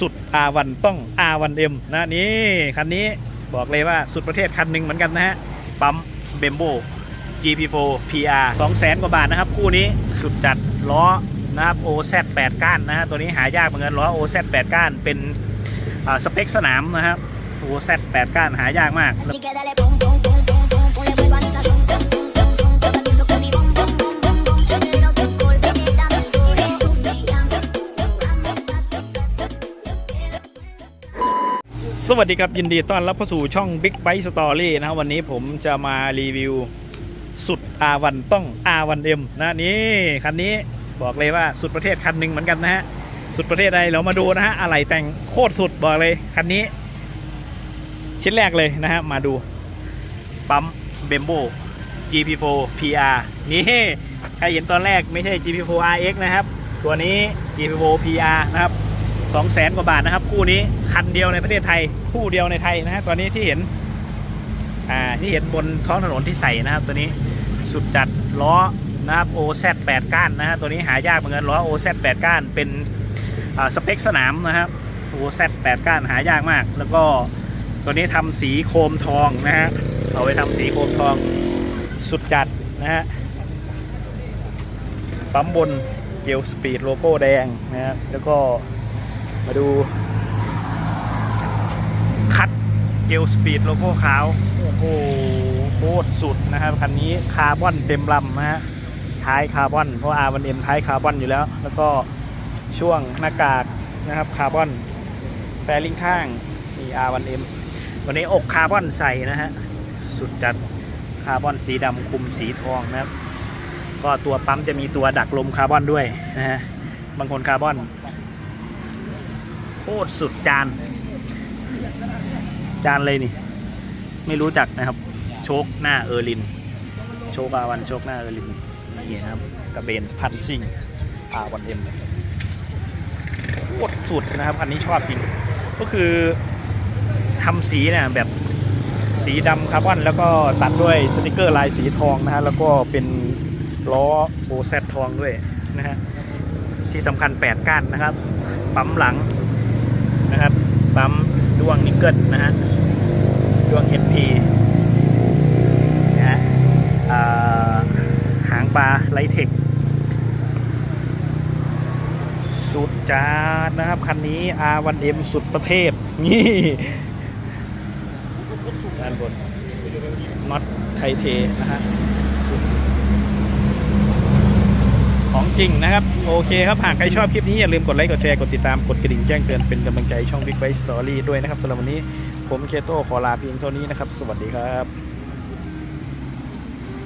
สุด R1 ต้อง R1M นะนี่คันนี้บอกเลยว่าสุดประเทศคันหนึ่งเหมือนกันนะฮะ ปั๊มเบมโบ GP4 PR 200,000กว่าบาทนะครับ คู่นี้สุดจัดล้อนะครับ OZ8 ก้านนะฮะตัวนี้หายากเหมือนกันล้อ OZ8 ก้านเป็นสเปคสนามนะครับ OZ8 ก้านหายากมาก สวัสดีครับ ยินดีต้อนรับเข้าสู่ช่อง Big Bite Story นะครับวันนี้ผมจะมารีวิวสุด R1 ต้อง R1M นะนี่คันนี้บอกเลยว่าสุดประเทศคันหนึ่งเหมือนกันนะฮะ สุดประเทศใดเรามาดูนะฮะอะไรแต่งโคตรสุดบอกเลย คันนี้ ชิ้นแรกเลยนะฮะ มาดู ปั๊มเบมโบ GP4 PR นี่ใครเห็นตอนแรกไม่ใช่ GP4 RX นะครับ ตัวนี้ GP4 PR นะครับ 2 0 0แสนกว่าบาทนะครับ คู่นี้คันเดียวในประเทศไทย คู่เดียวในไทยนะฮะตัวนี้ที่เห็นอ่าที่เห็นบนท้องถนนที่ใส่นะครับ ตัวนี้สุดจัดล้อนะครับ OZ8 ก้านนะฮะตัวนี้หายากเหมือนกันล้อ OZ8 ก้านเป็นอ่าสเปคสนามนะครับ OZ8 ก้านหายากมาก แล้วก็ตัวนี้ทำสีโครมทองนะฮะเอาไปทำสีโครมทองสุดจัดนะฮะปั๊มบนเกลสปีดโลโก้แดงนะฮะแล้วก็ มาดู คัดเกลสปีดโลโก้ขาว โอ้โหโคตรสุดนะครับ คันนี้คาร์บอนเต็มลำนะฮะท้ายคาร์บอน เพราะ R1M ท้ายคาร์บอนอยู่แล้ว แล้วก็ช่วงหน้ากากนะครับคาร์บอนแฟลิงข้างมี R1M วันนี้อกคาร์บอนใส่นะฮะ สุดจัดคาร์บอนสีดำคุมสีทองนะครับ ก็ตัวปั๊มจะมีตัวดักลมคาร์บอนด้วยนะฮะบางคนคาร์บอน คตรสุดจาน จานเลยนี่ ไม่รู้จักนะครับ โชคหน้าเออร์ลิน โชคอาวันโชคหน้าเออร์ลินนี่นะครับกระเบนพันซิ่งอาวันเอ็มโคตรสุดนะครับคันนี้ชอบจริง ก็คือทำสีเนี่ยแบบสีดำคาร์บอนแล้วก็ตัดด้วยสติกเกอร์ลายสีทองนะฮะแล้วก็เป็นล้อโบแซททองด้วยนะฮะที่สำคัญ 8 ก้านนะครับ ปั๊มหลัง นะครับ ปั๊มดวงนิกเกิลนะฮะดวง HP นะฮะหางปลาไลเทค สุดจานะครับ คันนี้ R1M สุดประเทศ นี่ด้านบนน็อตไทเท นะฮะ ของจริงนะครับ โอเคครับ หากใครชอบคลิปนี้ อย่าลืมกดไลค์ กดแชร์ กดติดตาม กดกระดิ่งแจ้งเตือนเป็นกำลังใจช่อง Big Bite Story ด้วยนะครับสำหรับวันนี้ผมเคโตขอลาเพียงเท่านี้นะครับ สวัสดีครับ